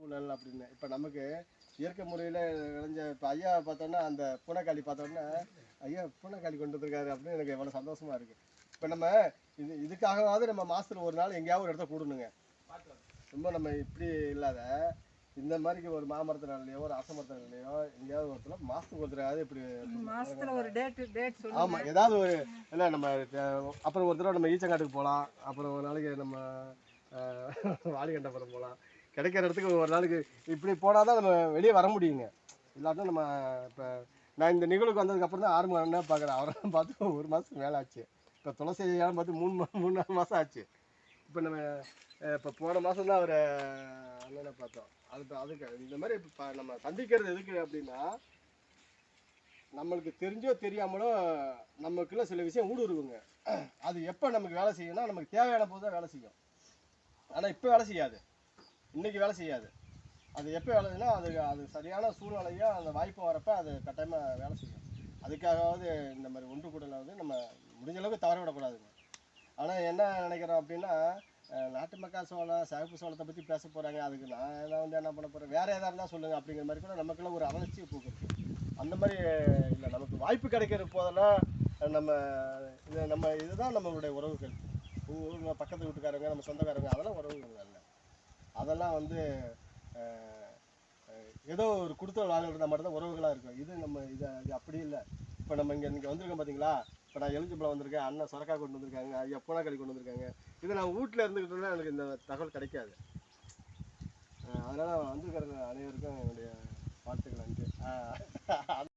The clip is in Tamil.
சூழல் அப்படின்னு. இப்போ நமக்கு இயற்கை முறையில் விளைஞ்ச இப்போ ஐயா பார்த்தோன்னா அந்த பூனைக்காளி பார்த்தோன்னா ஐயா பூனைக்காளி கொண்டு வந்திருக்காரு அப்படின்னு எனக்கு எவ்வளோ சந்தோஷமா இருக்கு. இப்போ நம்ம இது இதுக்காகவாவது நம்ம மாசத்துல ஒரு நாள் எங்கேயாவது ஒரு இடத்த கூடணுங்க. ரொம்ப நம்ம இப்படி இல்லாத இந்த மாதிரி ஒரு மாமரத்தினாலையோ ஒரு அரசமரத்தினாலையோ எங்கேயாவது ஒருத்தர மாசத்துக்கு ஒரு தடவையாவது இப்படி மாசத்துல ஒரு டேட் டேட் ஆமா ஏதாவது ஒரு இல்லை நம்ம அப்புறம் ஒரு தடவை நம்ம ஈச்சங்காட்டுக்கு போகலாம் அப்புறம் ஒரு நாளைக்கு நம்ம வாலிகண்டபுரம் போகலாம் கிடைக்கிற இடத்துக்கு ஒரு நாளுக்கு இப்படி போனால் தான் நம்ம வெளியே வர முடியுங்க. இல்லாட்டா நம்ம இப்போ நான் இந்த நிகழ்வுக்கு வந்ததுக்கப்புறம் தான் ஆறு மணி நேரம் பார்க்குறேன் அவரெல்லாம் பார்த்து ஒரு மாதத்துக்கு மேலே ஆச்சு. இப்போ துளசி ஐயாவும் பார்த்து மூணு மா- மூணு நாலு மாதம் ஆச்சு. இப்போ நம்ம இப்போ போன மாதம் தான் அவரை அண்ணனை பார்த்தோம். அது அதுக்கு இந்த மாதிரி இப்போ நம்ம சந்திக்கிறது எதுக்கு அப்படின்னா நம்மளுக்கு தெரிஞ்சோ தெரியாமலோ நமக்குள்ள சில விஷயம் ஊடுருவுங்க. அது எப்போ நமக்கு வேலை செய்யணும்னா நமக்கு தேவையான போது தான் வேலை செய்யும். ஆனால் இப்போ வேலை செய்யாது. இன்றைக்கி வேலை செய்யாது. அது எப்போ வேலை செய்யணும் அது அது சரியான சூழ்நிலையோ அந்த வாய்ப்பு வரப்போ அது கட்டாயமாக வேலை செய்யும். அதுக்காகவாவது இந்த மாதிரி ஒன்று கூடலாவது நம்ம முடிஞ்ச அளவுக்கு தவற விடக்கூடாதுங்க. ஆனால் என்ன நினைக்கிறோம் அப்படின்னா நாட்டு மக்கா சோளம் சிவப்பு சோளத்தை பற்றி பேச போகிறாங்க அதுக்கு நான் நான் வந்து என்ன பண்ண போகிறேன் வேறு எதாக இருந்தால் சொல்லுங்கள் அப்படிங்கிற மாதிரி கூட நமக்குள்ள ஒரு அலட்சிய போக்குது. அந்த மாதிரி இல்லை நமக்கு வாய்ப்பு கிடைக்கிற போதெல்லாம் நம்ம இது நம்ம இதுதான் நம்மளுடைய உறவுகள். பக்கத்து வீட்டுக்காரங்க நம்ம சொந்தக்காரங்க அதெல்லாம் உறவுகள் இல்லை. அதெல்லாம் வந்து ஏதோ ஒரு கொடுத்தல் இருந்தால் மட்டும் தான் உறவுகளாக இருக்கும். இது நம்ம இது அது அப்படி இல்லை. இப்போ நம்ம இங்கே இங்கே வந்திருக்கோம் பார்த்தீங்களா இப்போ நான் எலிஜிபிளாக வந்திருக்கேன் அண்ணன் சொரக்கா கொண்டு வந்திருக்காங்க ஐயா பூனாக்களி கொண்டு வந்திருக்காங்க. இது நான் வீட்டில் இருந்துக்கிட்டு எனக்கு இந்த தகவல் கிடைக்காது. அதனால் வந்திருக்கிற அனைவருக்கும் என்னுடைய